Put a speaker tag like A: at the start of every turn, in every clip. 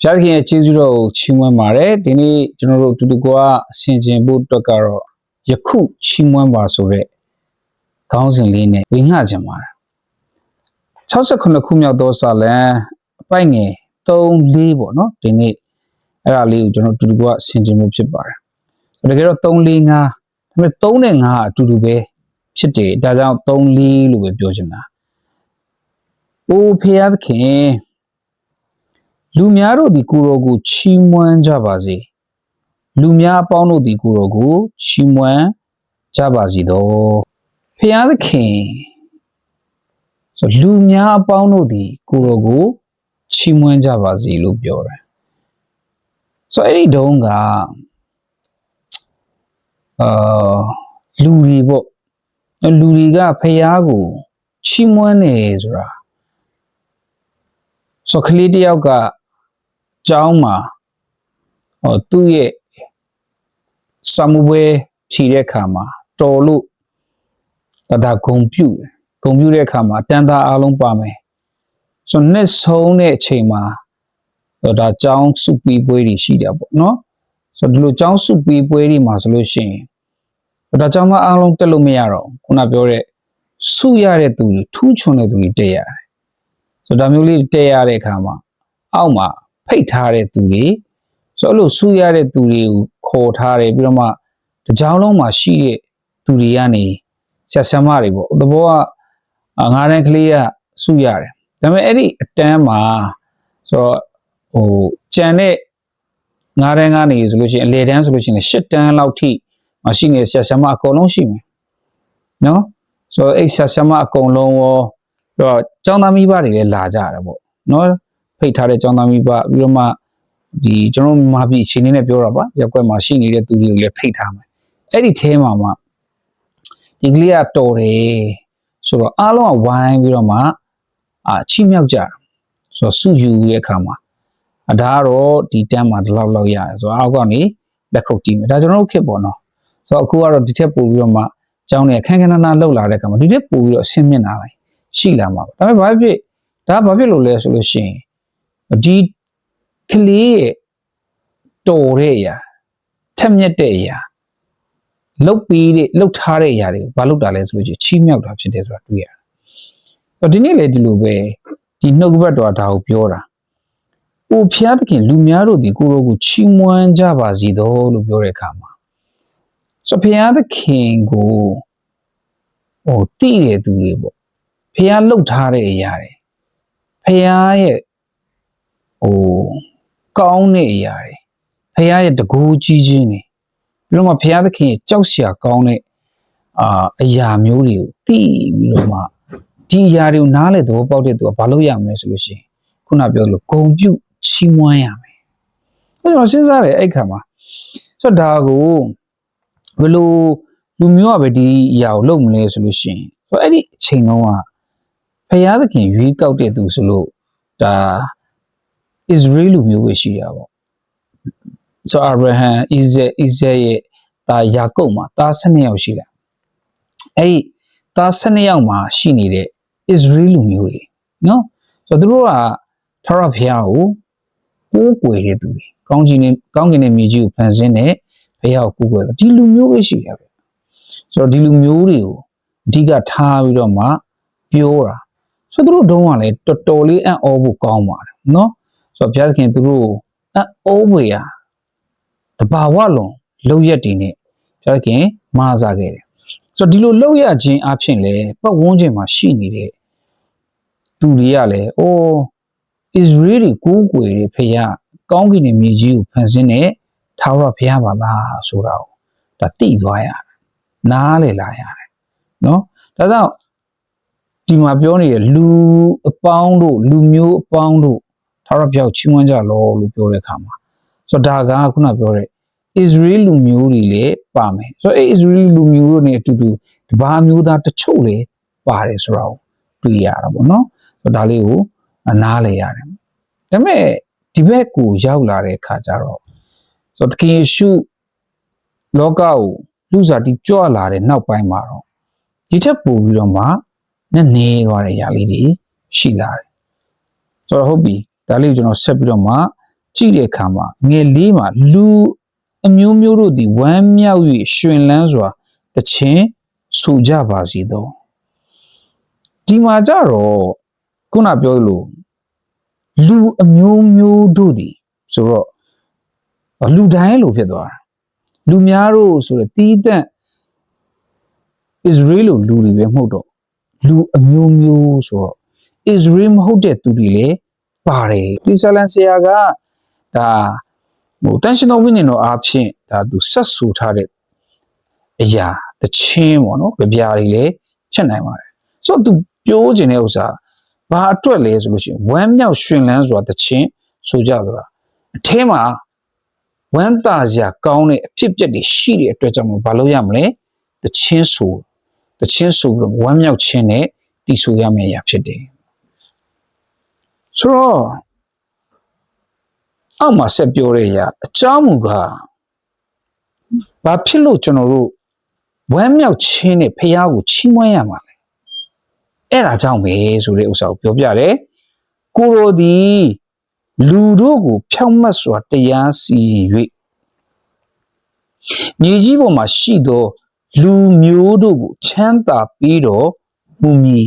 A: ဖျားခင်ရဲ့ကျေးဇူးတော်ကိုချီးမွမ်းပါတယ်ဒီနေ့ကျွန်တော်တို့အတူတူကအဆင်ခြင်ဖို့အတွက်ကတော့ယခုချီးမွမ်းပါဆိုတဲ့ခေါင်းစဉ်လေးနဲ့ဝေငှကြပါတယ်69ခုမြောက်သောစာလံအပိုက်ငယ်3 4ပေါ့နော်ဒီနေ့အဲ့ဒါလေးကိုကျွန်တော်အတူတူကအဆင်ခြင်ဖို့ဖြစ်ပါတယ်တကယ်တော့3 4 5ဒါပေမဲ့3နဲ့5ကအတူတူပဲဖြစ်တယ်ဒါကြောင့်3 4လို့ပဲပြောချင်တာအိုးဖျားသခင် လူများတို့သည်ကိုယ်တော်ကိုချီးမွမ်းကြပါစေလူများအပေါင်းတို့သည်ကိုယ်တော်ကိုချီးမွမ်းကြပါစေတော့ဖျားသခင်ဆိုလူများအပေါင်းတို့သည်ကိုယ်တော်ကိုချီးမွမ်းကြပါစေလို့ပြောတယ်ဆိုအဲ့ဒီတုန်းကအာလူတွေပေါ့လူတွေကဖျားကိုချီးမွမ်းတယ်ဆိုတာဆိုကလေးတစ်ယောက်က ကျောင်းမှာဟောသူ့ရဲ့စာမှုပွဲဖြီးတဲ့အခါမှာတော်လို့ဒါဒါဂုံပြုတယ်ဂုံပြုတဲ့အခါမှာတန်တာအားလုံးပါမယ်ဆိုတော့နှစ်ဆုံးတဲ့အချိန်မှာဟောဒါကျောင်းစုပီးပွဲတွေရှိတယ်ပေါ့နော်ဆိုတော့ဒီလိုကျောင်းစုပီးပွဲတွေမှာဆိုလို့ရှိရင်ဒါကျောင်းသားအားလုံးတက်လို့မရတော့ဘူးခုနပြောတဲ့စုရတဲ့သူတွေထူးချွန်တဲ့သူတွေတက်ရတယ်ဆိုတော့ဒါမျိုးလေးတက်ရတဲ့အခါမှာအောက်မှာ ဖိတ်ထားတဲ့သူတွေဆိုတော့အဲ့လိုစုရတဲ့သူတွေကိုခေါ်ထားတယ်ပြီးတော့မှတကြောင်လုံးမှာရှိတဲ့သူတွေကနေဆက်ဆံမတွေပေါ့သဘောကအာငါးတန်းကလေးကစုရတယ်ဒါပေမဲ့အဲ့ဒီအတန်းမှာဆိုတော့ဟိုကြံတဲ့ငါးတန်းကနေဆိုလို့ရှိရင်အလေတန်းဆိုလို့ရှိရင်၈တန်းလောက်ထိမရှိနေဆက်ဆံမအကုန်လုံးရှိမယ်နော်ဆိုတော့အဲ့ဆက်ဆံမအကုန်လုံးရောပြီးတော့ចောင်းသားမိဘတွေလည်းလာကြတယ်ပေါ့နော် ဖိတ်ထားတဲ့ចောင်းသားမိဘပြီးတော့မှဒီကျွန်တော်တို့မြန်မာပြည်အချိန်လေးနဲ့ပြောတာပါရက်ကွက်မှာရှိနေတဲ့သူတွေကိုလည်းဖိတ်ထားမယ်အဲ့ဒီအဲမှာမှဒီကလေးကတော်တယ်ဆိုတော့အားလုံးကဝိုင်းပြီးတော့မှအာချီးမြှောက်ကြတာဆိုတော့စုယူရဲ့အခါမှာအဒါကတော့ဒီတန်းမှာဒီလောက်လောက်ရတယ်ဆိုတော့အောက်ကနေလက်ခုပ်တီးမယ်ဒါကျွန်တော်တို့ခက်ပေါ့နော်ဆိုတော့အခုကတော့ဒီထက်ပိုပြီးတော့မှကျောင်းနဲ့ခန်းခန်းနာနာလှုပ်လာတဲ့အခါမှာဒီထက်ပိုပြီးတော့အဆင်မြင့်လာလိုက်ရှိလာမှာပါဒါပေမဲ့ဘာဖြစ်ဒါဘာဖြစ်လို့လဲဆိုလို့ရှိရင် ဒီကလေးရဲ့တော်တဲ့အရာထက်မြက်တဲ့အရာလုတ်ပြီးတဲ့လုတ်ထားတဲ့အရာတွေကိုဘာလုတ်တာလဲဆိုလို့ချီးမြှောက်တာဖြစ်တယ်ဆိုတာတွေ့ရတယ်။တော့ဒီနေ့လေဒီလိုပဲဒီနှုတ်ကပတ်တော်ဒါကိုပြောတာ။အိုဖျားသခင်လူများတို့ဒီကိုယ်တော်ကိုချီးမွမ်းကြပါစေတော့လို့ပြောတဲ့အခါမှာဆိုဖျားသခင်ကိုဟိုတိတဲ့သူတွေပေါ့။ဖျားလုတ်ထားတဲ့အရာတွေဖျားရဲ့ ဟိုကောင်းတဲ့အရာတွေဖះရဲ့တကူကြီးခြင်းတွေပြီးတော့မှဖះသခင်ရဲ့ကြောက်စရာကောင်းတဲ့အာအရာမျိုးတွေကိုသိပြီးတော့မှဒီအရာတွေကိုနားလေသဘောပေါက်တဲ့သူကဘာလုပ်ရမလဲဆိုလို့ရှိရင်ခုနပြောလို့ဂုံပြုတ်ချီးမွမ်းရမယ်အဲ့တော့စဉ်းစားတယ်အဲ့ခါမှာဆိုတော့ဒါကိုဘယ်လိုလူမျိုးကပဲဒီအရာကိုလုပ်မလဲဆိုလို့ရှိရင်ဆိုတော့အဲ့ဒီအချိန်တုန်းကဖះသခင်ရွေးကောက်တဲ့သူဆိုလို့ဒါ Israel လူမျိုးပဲရှိတာပေါ့ဆိုအာဗြဟံဣဇက်ဣဇက်ရဲ့ဒါယာကုပ်မှာသား12ယောက်ရှိတယ်အဲ့ဒီသား12ယောက်မှာရှိနေတဲ့ Israel လူမျိုးတွေနော်ဆိုတော့သူတို့ကထာဝရဘုရားကိုကိုးကွယ်တဲ့သူတွေကောင်းကြီးနဲ့ကောင်းကင်နဲ့မြေကြီးကိုဖန်ဆင်းတဲ့ဘုရားကိုကိုးကွယ်တယ်ဒီလူမျိုးပဲရှိရပဲဆိုတော့ဒီလူမျိုးတွေကိုအဓိကထားပြီးတော့မှပြောတာဆိုတော့သူတို့တုံးကလည်းတော်တော်လေးအံ့ဩဖို့ကောင်းပါတယ်နော် ဆိုတော့ဘုရားသခင်သူတို့အံ့ဩဝေရာတဘာဝလုံးလောက်ရက်တည်နဲ့ဘုရားသခင်မာစားခဲ့တယ်ဆိုတော့ဒီလိုလောက်ရခြင်းအဖြစ်လဲပတ်ဝန်းကျင်မှာရှိနေတဲ့သူတွေကလည်းအိုးဣသရေလကိုးကွယ်တဲ့ဖခင်ကောင်းကင်နဲ့မြေကြီးကိုဖန်ဆင်းတဲ့ထာဝရဘုရားပါလားဆိုတာကိုဒါသိသွားရတယ်နားလေလာရတယ်နော်ဒါကြောင့်ဒီမှာပြောနေတဲ့လူအပေါင်းတို့လူမျိုးအပေါင်းတို့ ထာဝရဘုရားကိုချီးမွမ်းကြလောလို့ပြောတဲ့အခါမှာဆိုတော့ဒါကခုနပြောတဲ့ Israel လူမျိုးတွေလည်းပါမယ်ဆိုတော့အဲ Israel လူမျိုးတို့ ਨੇ အတူတူတပါးမျိုးသားတချို့လည်းပါတယ်ဆိုတော့တွေ့ရတာပေါ့နော်ဆိုတော့ဒါလေးကိုနားလေရတယ်ဒါပေမဲ့ဒီဘက်ကိုရောက်လာတဲ့အခါကျတော့ဆိုတော့တခင်ယေရှုလောကကိုလူစားတီကြွလာတဲ့နောက်ပိုင်းမှာတော့ဒီထက်ပိုပြီးတော့မှနည်းနည်းသွားတဲ့ຢာလေးတွေရှိလာတယ်ဆိုတော့ဟုတ်ပြီ ဒါလေးကိုကျွန်တော်ဆက်ပြီးတော့မှကြည့်တဲ့အခါမှာငယ်လေးမှာလူအမျိုးမျိုးတို့သည်ဝမ်းမြောက်၍ရှင်လန်းစွာတခြင်းဆိုကြပါစေသောဒီမှာကြတော့ခုနပြောသလိုလူအမျိုးမျိုးတို့သည်ဆိုတော့လူတိုင်းလိုဖြစ်သွားတာလူများတို့ဆိုတော့တီးတန့် Israel လိုလူတွေပဲမဟုတ်တော့လူအမျိုးမျိုးဆိုတော့ Israel မဟုတ်တဲ့သူတွေလည်း ပါတယ်ဒီဆလန်ဆရာကဒါဟိုတန်ရှင်တော်ဝိညာဉ်တော်အားဖြင့်ဒါသူဆက်ဆူထားတဲ့အရာတချင်းပေါ့နော်ကြပြားတွေလည်းဖြစ်နိုင်ပါတယ်ဆိုတော့သူပြောခြင်းတဲ့ဥစ္စာဘာအတွက်လဲဆိုလို့ရှိရင်ဝမ်းမြောက်ရှင်လန်းစွာတချင်းဆိုကြဆိုတာအထဲမှာဝမ်းသာစရာကောင်းတဲ့အဖြစ်အပျက်တွေရှိတဲ့အတွက်ကြောင့်မလို့ဘာလို့ရမလဲတချင်းဆိုတချင်းဆိုပြီးတော့ဝမ်းမြောက်ခြင်းနဲ့တည်ဆိုရမယ့်အရာဖြစ်တယ် ဆိုတော့အောက်မှာဆက်ပြောတဲ့အရာအကြောင်းမူကားဘာဖြစ်လို့ကျွန်တော်တို့ဝမ်းမြောက်ခြင်းနဲ့ဖះကိုချီးမွမ်းရမှာလဲအဲ့ဒါကြောင့်ပဲဆိုတဲ့ဥစ္စာကိုပြောပြတယ်ကိုရိုဒီလူတို့ကိုဖြောင့်မတ်စွာတရားစီရင်၍မြေကြီးပေါ်မှာရှိသော လူမျိုးတို့ကိုချမ်းသာပြီးတော့မူမီ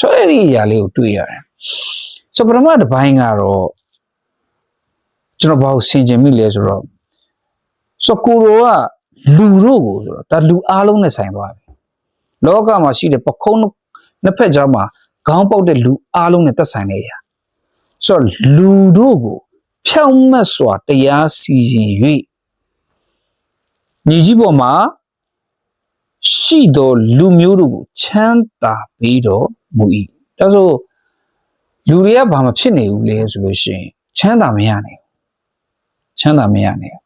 A: ဆိုရည်အရာလေးကိုတွေ့ရတယ်ဆိုပထမတစ်ပိုင်းကတော့ကျွန်တော်ဘာကိုဆင်ခြင်မိလဲဆိုတော့ဆိုကိုရိုကလူတို့ကိုဆိုတော့ဒါလူအားလုံးနဲ့ဆိုင်သွားပြီလောကမှာရှိတဲ့ပခုံးနှစ်ဖက်ကြားမှာခေါင်းပေါက်တဲ့လူအားလုံးနဲ့သက်ဆိုင်နေရဆိုတော့လူတို့ကိုဖြောင့်မတ်စွာတရားစီရင်၍ညီကြီးပေါ်မှာ ရှိသောလူမျိုးတို့ကိုချမ်းသာပြီးတော့မူ၏ဒါဆိုလူတွေကဘာမှဖြစ်နေဘူးလေဆိုလို့ရှိရင်ချမ်းသာမရနိုင်ချမ်းသာမရနိုင်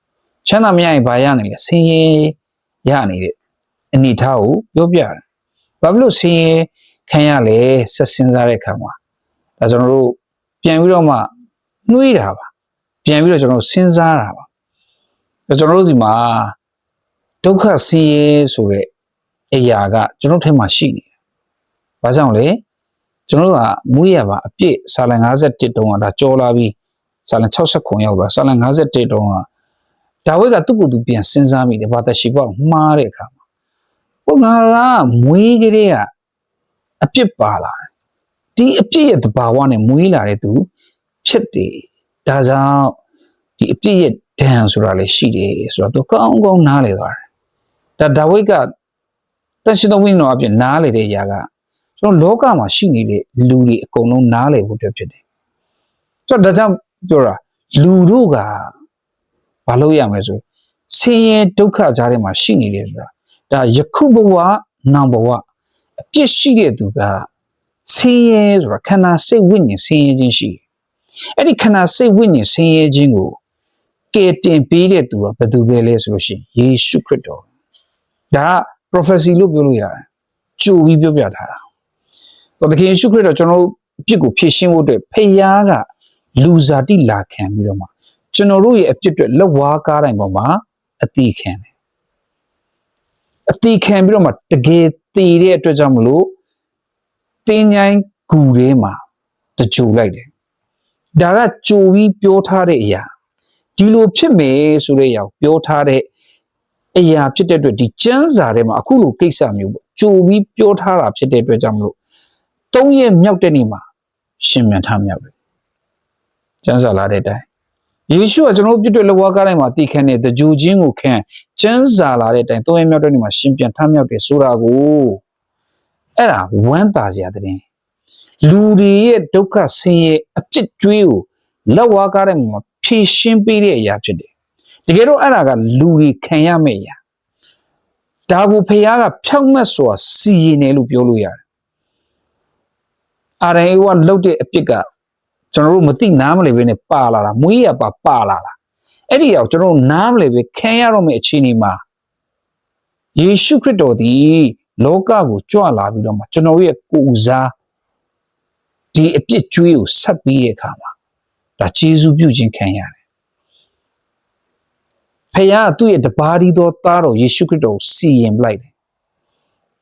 A: ချမ်းသာမရရင်ဘာရနိုင်လဲဆင်းရဲရနေတဲ့အနေထားကိုပြောပြတယ်ဘာဖြစ်လို့ဆင်းရဲခံရလဲဆက်စဉ်းစားတဲ့အခါမှာဒါကျွန်တော်တို့ပြန်ပြီးတော့မှနှွေးတာပါပြန်ပြီးတော့ကျွန်တော်စဉ်းစားတာပါဒါကျွန်တော်တို့ဒီမှာဒုက္ခဆင်းရဲဆိုတဲ့ အရာကကျွန်တော်ထဲမှာရှိနေတယ်။ဘာကြောင့်လဲကျွန်တော်တို့ကမွေးရပါအပြည့်စာလန်51တုန်းကဒါကြောလာပြီးစာလန်60ခွန်ရောက်ပါစာလန်51တုန်းကဒါဝိဒ်ကသူ့ကိုယ်သူပြန်စဉ်းစားမိတယ်ဘာသာရှိပေါ့မှားတဲ့အခါမှာဟိုငါကမွေးကလေးကအပြစ်ပါလာဒီအပြစ်ရဲ့တဘာဝနဲ့မွေးလာတဲ့သူဖြစ်တယ်ဒါကြောင့်ဒီအပြစ်ရဲ့ဒဏ်ဆိုတာလည်းရှိတယ်ဆိုတော့သူကောင်းကောင်းနားလေသွားတယ်ဒါဒါဝိဒ်က တန်ရှင်တော်ဝိညာဉ်တော်အပြင်နားလေတဲ့အရာကကျွန်တော်လောကမှာရှိနေတဲ့လူတွေအကုန်လုံးနားလေဖို့အတွက်ဖြစ်တယ်ဆိုတော့ဒါကြောင့်ပြောတာလူတို့ကဘာလို့ရမလဲဆိုဆင်းရဲဒုက္ခကြားထဲမှာရှိနေတယ်ဆိုတာဒါယခုဘဝနောင်ဘဝအပြစ်ရှိတဲ့သူကဆင်းရဲဆိုတာခန္ဓာစိတ်ဝိညာဉ်ဆင်းရဲခြင်းရှိတယ်အဲ့ဒီခန္ဓာစိတ်ဝိညာဉ်ဆင်းရဲခြင်းကိုကယ်တင်ပေးတဲ့သူကဘယ်သူပဲလဲဆိုလို့ရှိရင်ယေရှုခရစ်တော်ဒါက prophecy လို့ပြောလို့ရတယ်ကြိုပြီးပြောပြထားတာတော့တကယ်ယေရှုခရစ်တော်ကျွန်တော်တို့အပြစ်ကိုဖြေရှင်းဖို့အတွက်ဖခင်ကလူစားတိလာခံပြီးတော့မှကျွန်တော်တို့ရဲ့အပြစ်အတွက်လက်ဝါးကားတိုင်းပေါ်မှာအတိခံတယ်အတိခံပြီးတော့မှတကယ်တည်တဲ့အတွက်ကြောင့်မလို့တင်းញိုင်းဂူထဲမှာတကြိုလိုက်တယ်ဒါကကြိုပြီးပြောထားတဲ့အရာဒီလိုဖြစ်မယ်ဆိုတဲ့အရာပြောထားတဲ့ အရာဖြစ်တဲ့အတွက်ဒီကျမ်းစာထဲမှာအခုလိုကိစ္စမျိုးပေါ့ကြိုပြီးပြောထားတာဖြစ်တဲ့အတွက်ကြောင့်မလို့သုံးရက်မြောက်တဲ့နေ့မှာရှင်မြန်ထမြောက်တယ်ကျမ်းစာလာတဲ့အတိုင်းယေရှုကကျွန်တော်တို့ပြည့်တဲ့လဝါကားတိုင်းမှာတည်ခံတဲ့တကြူချင်းကိုခံကျမ်းစာလာတဲ့အတိုင်းသုံးရက်မြောက်တဲ့နေ့မှာရှင်ပြန်ထမြောက်တယ်ဆိုတာကိုအဲ့ဒါဝမ်းသာစရာတဲ့လူတွေရဲ့ဒုက္ခဆင်းရဲအပြစ်ကြွေးကိုလက်ဝါးကားတဲ့မှာဖြည့်ရှင်းပေးတဲ့အရာဖြစ်တယ် တကယ်တော့အဲ့ဒါကလူတွေခံရမယ့်အရာဒါကိုဖခင်ကဖြောက်မတ်စွာစီရင်တယ်လို့ပြောလို့ရတယ်အာရန်အေဝလှုပ်တဲ့အပြစ်ကကျွန်တော်တို့မသိနားမလည်ဘဲနဲ့ပါလာတာမွေးရပါပါလာတာအဲ့ဒီရောက်ကျွန်တော်တို့နားမလည်ပဲခံရတော့မယ့်အခြေအနေမှာယေရှုခရစ်တော်သည် လောကကိုကြွလာပြီးတော့မှကျွန်တော်ရဲ့ကိုယ်စားဒီအပြစ်ကြွေးကိုဆက်ပြီးရဲ့အခါမှာဒါကျေးဇူးပြုခြင်းခံရတယ် ဖခင်ကသူ့ရဲ့တပါးဒီသောသားတော်ယေရှုခရစ်တော်ကိုစီရင်ပလိုက်တယ်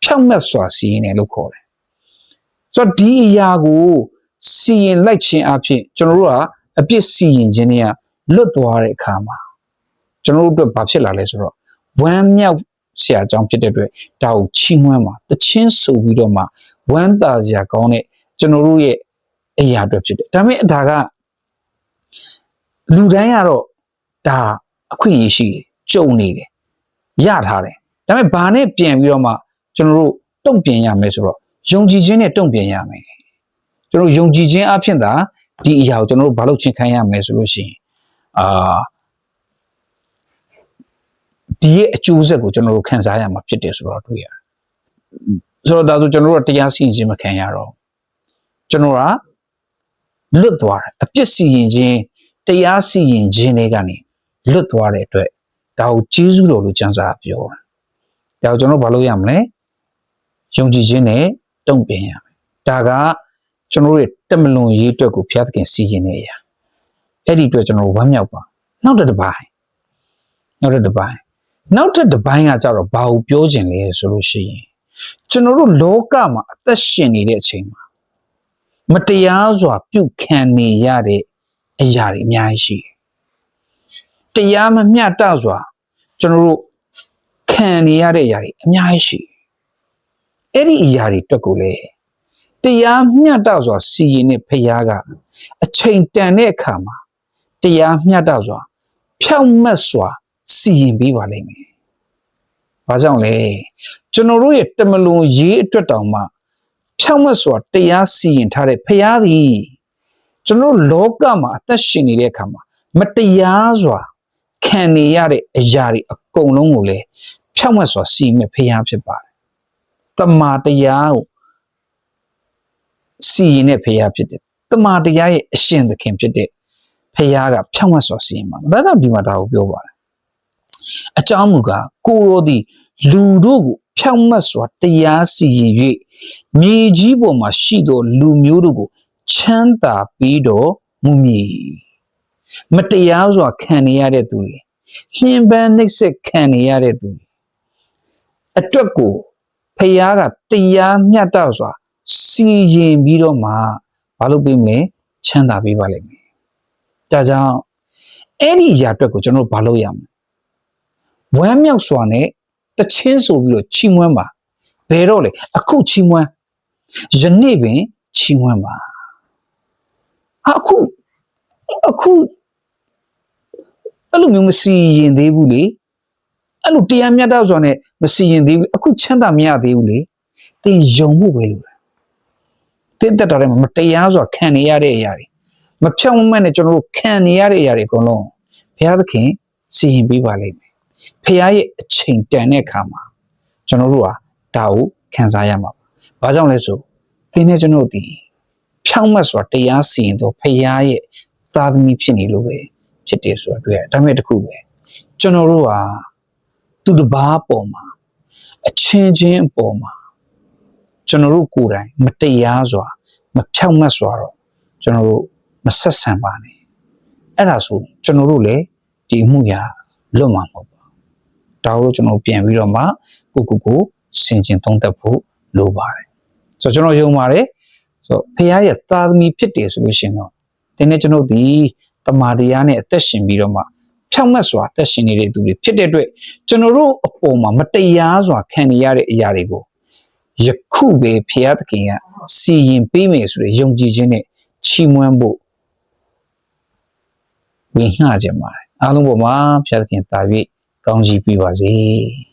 A: ဖြောင့်မတ်စွာစီရင်တယ်လို့ခေါ်တယ်ဆိုတော့ဒီအရာကိုစီရင်လိုက်ခြင်းအဖြစ်ကျွန်တော်တို့ကအပြစ်စီရင်ခြင်းတွေကလွတ်သွားတဲ့အခါမှာကျွန်တော်တို့အတွက်ဘာဖြစ်လာလဲဆိုတော့ဝမ်းမြောက်ဆရာကြောင့်ဖြစ်တဲ့အတွက်ဒါကိုချီးမွမ်းမှာတချင်းဆိုပြီးတော့မှဝမ်းသာစရာကောင်းတဲ့ကျွန်တော်တို့ရဲ့အရာအတွက်ဖြစ်တယ်ဒါပေမဲ့ဒါကလူတိုင်းကတော့ဒါ အခွင့်အရေးရှိတယ်ကြုံနေတယ်ရထားတယ်ဒါပေမဲ့ဘာနဲ့ပြန်ပြီးတော့မှကျွန်တော်တို့တုံ့ပြန်ရမယ်ဆိုတော့ယုံကြည်ခြင်းနဲ့တုံ့ပြန်ရမယ်ကျွန်တော်တို့ယုံကြည်ခြင်းအဖြစ်သာဒီအရာကိုကျွန်တော်တို့ဘာလို့ချင်ခံရမလဲဆိုလို့ရှိရင်အာဒီရဲ့အကျိုးဆက်ကိုကျွန်တော်တို့ခံစားရမှာဖြစ်တယ်ဆိုတော့တွေ့ရတယ်ဆိုတော့ဒါဆိုကျွန်တော်တို့ကတရားစီရင်ခြင်းမခံရတော့ဘူးကျွန်တော်ကလွတ်သွားတယ်အပြစ်စီရင်ခြင်းတရားစီရင်ခြင်းတွေကနေ လွတ်သွားတဲ့အတွက်ဒါကိုကျေးဇူးတော်လို့ကျမ်းစာကပြောတာဒါကိုကျွန်တော်တို့ဘာလို့ရမလဲယုံကြည်ခြင်းနဲ့တုံ့ပြန်ရမယ်ဒါကကျွန်တော်တို့ရဲ့တက်မလွန်ရေးအတွက်ကိုဘုရားသခင်စီရင်နေရအဲ့ဒီအတွက်ကျွန်တော်တို့ဝမ်းမြောက်ပါနောက်တစ်ပိုင်းနောက်တစ်ပိုင်းနောက်တစ်တစ်ပိုင်းကကြတော့ဘာကိုပြောခြင်းလဲဆိုလို့ရှိရင်ကျွန်တော်တို့လောကမှာအသက်ရှင်နေတဲ့အချိန်မှာမတရားစွာပြုခံနေရတဲ့အရာတွေအများကြီးရှိတယ် တရားမမျှတစွာကျွန်တော်တို့ခံနေရတဲ့အရာတွေအများကြီးရှိတယ်အဲ့ဒီအရာတွေအတွက်ကိုလေတရားမျှတစွာစီရင်တဲ့ဖခင်ကအချိန်တန်တဲ့အခါမှာတရားမျှတစွာ ဖြောင့်မတ်စွာစီရင်ပေးပါလိမ့်မယ်။ဘာကြောင့်လဲကျွန်တော်တို့ရဲ့တမလွန်ရေးအတွက်တောင်မှဖြောင့်မတ်စွာတရားစီရင်ထားတဲ့ဖခင်သည်ကျွန်တော်တို့လောကမှာအသက်ရှင်နေတဲ့အခါမှာမတရားစွာ ခံနေရတဲ့အရာတွေအကုန်လုံးကိုလည်းဖြောင့်မတ်စွာစီရင်မဲ့ဖခင်ဖြစ်ပါတယ်။တမာတရားကိုစီရင်တဲ့ဖရားဖြစ်တယ်။တမန်တရားရဲ့အရှင်သခင်ဖြစ်တဲ့ဖရားကဖြောင့်မတ်စွာစီရင်မှာ။ဘာသာဒီမှာဒါကိုပြောပါတယ်။အကြောင်းမူကားကိုရောသည်လူတို့ကိုဖြောင့်မတ်စွာတရားစီရင်၍မြေကြီးပေါ်မှာရှိသောလူမျိုးတို့ကိုချမ်းသာပြီးတော့မူမည်။ မတရားစွာခံနေရတဲ့သူတွေနှင်းပန်းနှိပ်စက်ခံနေရတဲ့သူတွေအတွက်ကိုဖရားကတရားမျှတစွာစီရင်ပြီးတော့မှဘာလုပ်ပေးမလဲချမ်းသာပေးပါလိမ့်မယ်။ဒါကြောင့်အဲ့ဒီຢာအတွက်ကိုကျွန်တော်တို့ဘာလုပ်ရမလဲ။ဝမ်းမြောက်စွာနဲ့တချင်းဆိုပြီးတော့ချီးမွမ်းပါ။ဘယ်တော့လဲအခုချီးမွမ်းယနေ့ပင်ချီးမွမ်းပါ။ဟာအခုအခု အဲ့လိုမျိုးမစီရင်သေးဘူးလေ။အဲ့လိုတရားမျှတစွာနဲ့မစီရင်သေးဘူးအခုချမ်းသာမရသေးဘူးလေ။သင်ယုံဖို့ပဲလို့တင်းတက်တာတွေမှာမတရားစွာခံနေရတဲ့အရာတွေမဖြောင့်မတ်နဲ့ကျွန်တော်တို့ခံနေရတဲ့အရာတွေအကုန်လုံးဘုရားသခင်စီရင်ပေးပါလိမ့်မယ်ဖခင်ရဲ့အချိန်တန်တဲ့အခါမှာကျွန်တော်တို့ဟာဒါကိုခံစားရမှာပါဘာကြောင့်လဲဆိုသင်နဲ့ကျွန်တော်ဒီဖြောင့်မတ်စွာတရားစီရင်တော့ဖခင်ရဲ့သာသမီဖြစ်နေလို့ပဲ ဖြစ်တယ်ဆိုတာတွေ့ရတယ်ဒါပေမဲ့တခုပဲကျွန်တော်တို့ဟာသူတစ်ပါးပေါ်မှာအချင်းချင်းအပေါ်မှာကျွန်တော်တို့ကိုယ်တိုင်မတရားစွာမဖြောင့်မတ်စွာတော့ကျွန်တော်တို့မဆက်ဆံပါနဲ့အဲ့ဒါဆိုကျွန်တော်တို့လည်းဒီအမှုရာလွတ်မှာမဟုတ်ပါဘူးဒါကိုကျွန်တော်ပြန်ပြီးတော့မှကိုကိုကိုစင်ကျင်သုံးသပ်ဖို့လိုပါတယ်ဆိုတော့ကျွန်တော်ယုံပါတယ်ဆိုတော့ဖခင်ရဲ့သားသမီးဖြစ်တယ်ဆိုလို့ရှိရင်တော့ဒီနေ့ကျွန်တော်ဒီ တမာတရားနဲ့အသက်ရှင်ပြီးတော့မှဖြောင့်မတ်စွာအသက်ရှင်နေတဲ့သူတွေဖြစ်တဲ့အတွက်ကျွန်တော်တို့အပေါ်မှာမတရားစွာခံနေရတဲ့အရာတွေကိုယခုပဲဖျားသခင်ကစီရင်ပေးမယ်ဆိုတဲ့ယုံကြည်ခြင်းနဲ့ချီးမွမ်းဖို့ဝင်ငှကြပါတယ်အားလုံးပေါ်မှာဖျားသခင်တာ၍ကောင်းချီးပေးပါစေ။